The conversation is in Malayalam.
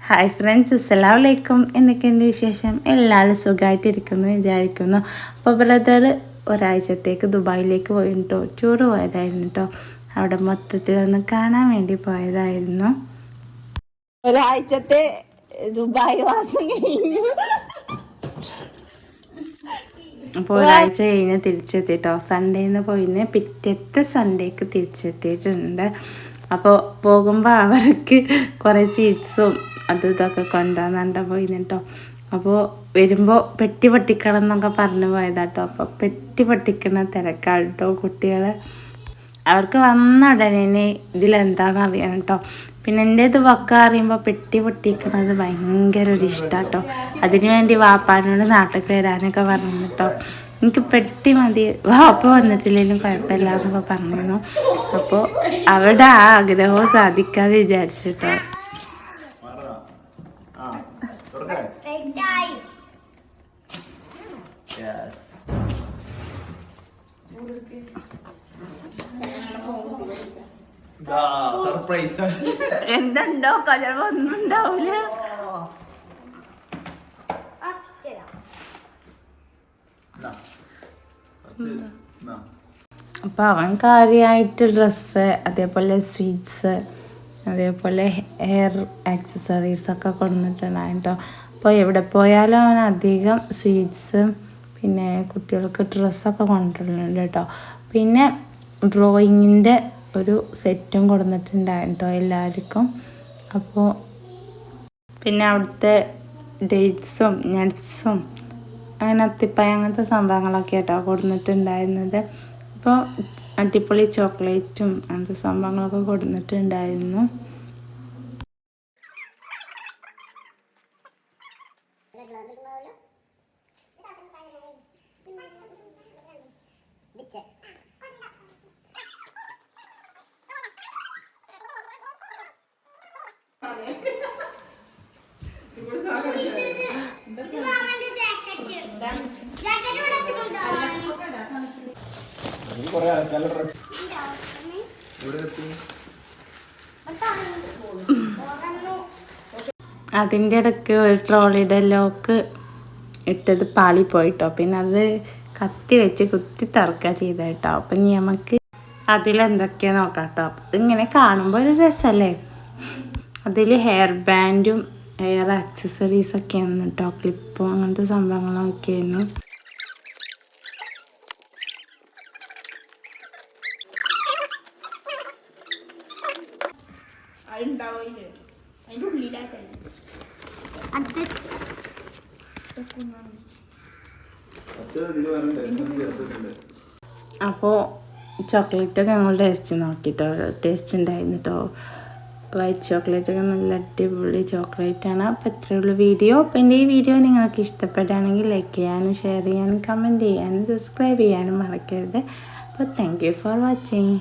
ഹായ് ഫ്രണ്ട്സ് അസ്സലാമലൈക്കും എന്തൊക്കെയുണ്ട് വിശേഷം? എല്ലാവരും സുഖമായിട്ടിരിക്കുന്നു വിചാരിക്കുന്നു. അപ്പോൾ ബ്രദർ ഒരാഴ്ചത്തേക്ക് ദുബായിലേക്ക് പോയി കേട്ടോ ടൂർ പോയതായിരുന്നു കേട്ടോ അവിടെ മൊത്തത്തിലൊന്ന് കാണാൻ വേണ്ടി പോയതായിരുന്നു. ഒരാഴ്ചത്തെ ദുബായ് വാസം കഴിഞ്ഞു. അപ്പോൾ ഒരാഴ്ച കഴിഞ്ഞ് തിരിച്ചെത്തിട്ടോ. സൺഡേന്ന് പോയിന്ന്. പിറ്റത്തെ സൺഡേക്ക് തിരിച്ചെത്തിയിട്ടുണ്ട്. അപ്പോൾ പോകുമ്പോൾ അവർക്ക് കുറേ സ്വീറ്റ്സും അതും ഇതൊക്കെ കൊണ്ടുവന്നിട്ട് പോയിന് കേട്ടോ അപ്പോൾ വരുമ്പോൾ പെട്ടി പൊട്ടിക്കണം എന്നൊക്കെ പറഞ്ഞു പോയതാട്ടോ. അപ്പോൾ പെട്ടി പൊട്ടിക്കണ തിരക്കാട്ടോ കുട്ടികൾ അവർക്ക് വന്ന ഉടനെ ഇതിലെന്താണെന്ന് അറിയണം കേട്ടോ പിന്നെ എന്റെ ഇത് വക്ക അറിയുമ്പോൾ പെട്ടി പൊട്ടിക്കണത് ഭയങ്കര ഒരു ഇഷ്ടമാട്ടോ അതിനു വേണ്ടി വാപ്പാനോട് നാട്ടിൽ വരാനൊക്കെ പറഞ്ഞു കേട്ടോ എനിക്ക് പെട്ടി മതി. വാപ്പ വന്നിട്ടില്ലെങ്കിലും കുഴപ്പമില്ല എന്നൊക്കെ പറഞ്ഞിരുന്നു. അപ്പോൾ അവിടെ ആ ആഗ്രഹവും സാധിക്കാതെ വിചാരിച്ചു കേട്ടോ സർപ്രൈസ് എന്തുണ്ടോ ചിലപ്പോൾ ഒന്നും ഉണ്ടാവില്ല അപ്പോൾ അവൻ കാര്യമായിട്ട് ഡ്രസ്സ് അതേപോലെ സ്വീറ്റ്സ് അതേപോലെ ഹെയർ ആക്സസറീസ് ഒക്കെ കേട്ടോ അപ്പോൾ എവിടെ പോയാലും അവൻ അധികം സ്വീറ്റ്സ് പിന്നെ കുട്ടികൾക്ക് ഡ്രസ്സൊക്കെ കൊണ്ടുവരുന്നുണ്ട് കേട്ടോ. പിന്നെ ഡ്രോയിങ്ങിന്റെ ഒരു സെറ്റും കൊടുത്തിട്ടുണ്ടായിരുന്നു കേട്ടോ എല്ലാവർക്കും. അപ്പോൾ പിന്നെ അവിടുത്തെ ഡേറ്റ്സും നട്ട്സും അങ്ങനെ അത്തിപ്പായ അങ്ങനത്തെ സംഭവങ്ങളൊക്കെ കേട്ടോ കൊടുത്തിട്ടുണ്ടായിരുന്നത്. അപ്പോൾ അടിപൊളി ചോക്ലേറ്റും അങ്ങനത്തെ സംഭവങ്ങളൊക്കെ കൊടുത്തിട്ടുണ്ടായിരുന്നു. അതിന്റെ ഇടയ്ക്ക് ഒരു ട്രോളിയുടെ ലോക്ക് ഇട്ടത് പാളി പോയിട്ടോ. പിന്നെ അത് കത്തി വെച്ച് കുത്തി തറക്കുക ചെയ്ത കേട്ടോ അപ്പം ഇനി നമുക്ക് അതിലെന്തൊക്കെയാ നോക്കാം കേട്ടോ ഇങ്ങനെ കാണുമ്പോൾ ഒരു രസമല്ലേ അതിൽ ഹെയർ ബാൻഡും ഹെയർ ആക്സസറീസ് ഒക്കെയാണ് കേട്ടോ ക്ലിപ്പും അങ്ങനത്തെ സംഭവങ്ങളൊക്കെയായിരുന്നു അച്ഛൻ അതിന്റെ ഉള്ളിലാക്കി ചേർത്തിട്ടുണ്ട് അപ്പോൾ ചോക്ലേറ്റ് ഞങ്ങൾ ടേസ്റ്റ് നോക്കിട്ടോ. ടേസ്റ്റ് ഉണ്ടായിരുന്നു കേട്ടോ വൈറ്റ് ചോക്ലേറ്റ് ഒക്കെ നല്ല അടിപൊളി ചോക്ലേറ്റ് ആണ്. അപ്പോൾ ഇത്രയേ ഉള്ളൂ വീഡിയോ അപ്പോൾ എന്റെ ഈ വീഡിയോ നിങ്ങൾക്ക് ഇഷ്ടപ്പെടുകയാണെങ്കിൽ ലൈക്ക് ചെയ്യാനും ഷെയർ ചെയ്യാനും കമന്റ് ചെയ്യാനും സബ്സ്ക്രൈബ് ചെയ്യാനും മറക്കരുത്. അപ്പോൾ താങ്ക് യു ഫോർ വാച്ചിങ്